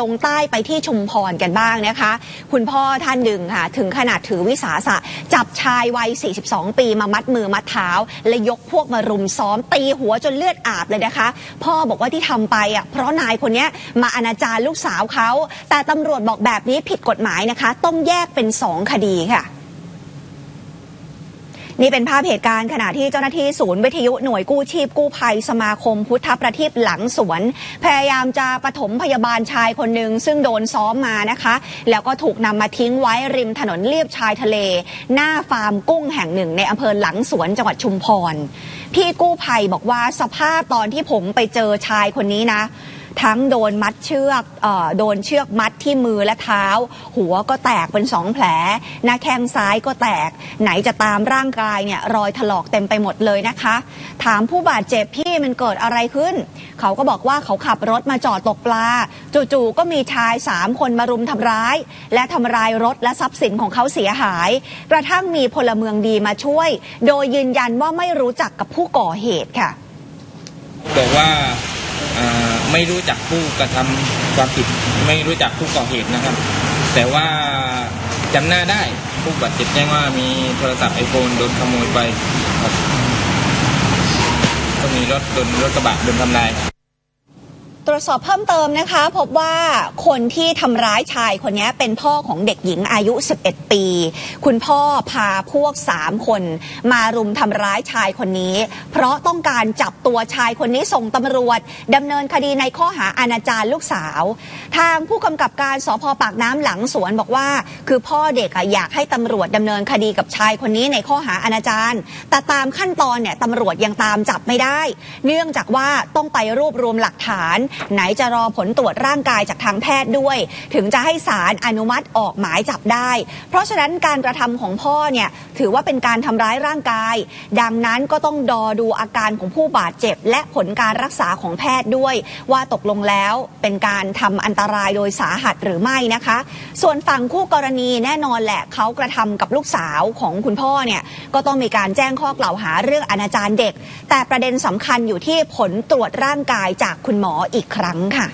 ลงใต้ไปที่ชุมพรกันบ้างนะคะ คุณพ่อท่านหนึ่งค่ะ ถึงขนาดถือวิสาสะ จับชายวัย 42 ปีมามัดมือมัดเท้า และยกพวกมารุมซ้อม ตีหัวจนเลือดอาบเลยนะคะ พ่อบอกว่าที่ทำไปอะเพราะนายคนนี้มาอนาจารลูกสาวเขา แต่ตำรวจบอกแบบนี้ผิดกฎหมายนะคะ ต้องแยกเป็น 2 คดีค่ะ นี่เป็นภาพเหตุการณ์ขณะที่เจ้าหน้าที่ศูนย์วิทยุหน่วยกู้ชีพกู้ภัยสมาคม พุทธประทีปหลังสวน พยายามจะปฐมพยาบาลชายคนหนึ่งซึ่งโดนซ้อมมานะคะ แล้วก็ถูกนำมาทิ้งไว้ริมถนนเลียบชายทะเล หน้าฟาร์มกุ้งแห่งหนึ่ง ในอำเภอหลังสวนจังหวัดชุมพร พี่กู้ภัยบอกว่าสภาพตอนที่ผมไปเจอชายคนนี้นะ ทั้งโดนมัดเชือกอโดนเชือกมัดที่มือและเท้า หัวก็แตกเป็นสองแผล หน้าแข้งซ้ายก็แตก ไหนจะตามร่างกายเนี่ยรอยถลอกเต็มไปหมดเลยนะคะ ถามผู้บาดเจ็บพี่มันเกิดอะไรขึ้น เขาก็บอกว่าเขาขับรถมาจอดตกปลา จู่ๆก็มีชายสามคนมารุมทำร้าย และทำลายรถและทรัพย์สินของเขาเสียหาย กระทั่งมีพลเมืองดีมาช่วย โดยยืนยันว่าไม่รู้จักกับผู้ก่อเหตุค่ะ บอกว่า ไม่รู้จักผู้กระทำความผิด ไม่รู้จักผู้ก่อเหตุนะครับ แต่ว่าจำหน้าได้ผู้บาดเจ็บแจ้งว่ามีโทรศัพท์ไอโฟนโดนขโมยไปครับก็มีรถโดนรถกระบะโดนทำลาย ตรวจสอบเพิ่มเติมนะคะ พบว่าคนที่ทำร้ายชายคนนี้เป็นพ่อของเด็กหญิงอายุ 11 ปี คุณพ่อพาพวก 3 คน มารุมทำร้ายชายคนนี้ เพราะต้องการจับตัวชายคนนี้ส่งตำรวจดำเนินคดีในข้อหาอาณาจารลูกสาว ทางผู้กำกับการสพปากน้ำหลังสวนบอกว่า คือพ่อเด็กอะอยากให้ตำรวจดำเนินคดีกับชายคนนี้ในข้อหาอาณาจารแต่ตามขั้นตอนเนี่ยตำรวจยังตามจับไม่ได้ เนื่องจากว่าต้องไปรวบรวมหลักฐานไหนจะรอผลตรวจร่างกายจากทางแพทย์ด้วย ถึงจะให้ศาลอนุมัติออกหมายจับได้ เพราะฉะนั้นการกระทำของพ่อเนี่ยถือว่าเป็นการทำร้ายร่างกาย ดังนั้นก็ต้องดอดูอาการของผู้บาดเจ็บ และผลการรักษาของแพทย์ด้วย ว่าตกลงแล้วเป็นการทำอันตรายโดยสาหัสหรือไม่นะคะ ส่วนฝั่งคู่กรณีแน่นอนแหละเขากระทำกับลูกสาวของคุณพ่อเนี่ยก็ต้องมีการแจ้งข้อกล่าวหาเรื่องอนาจารเด็ก แต่ประเด็นสำคัญอยู่ที่ผลตรวจร่างกายจากคุณหมออีกอีกครั้งค่ะ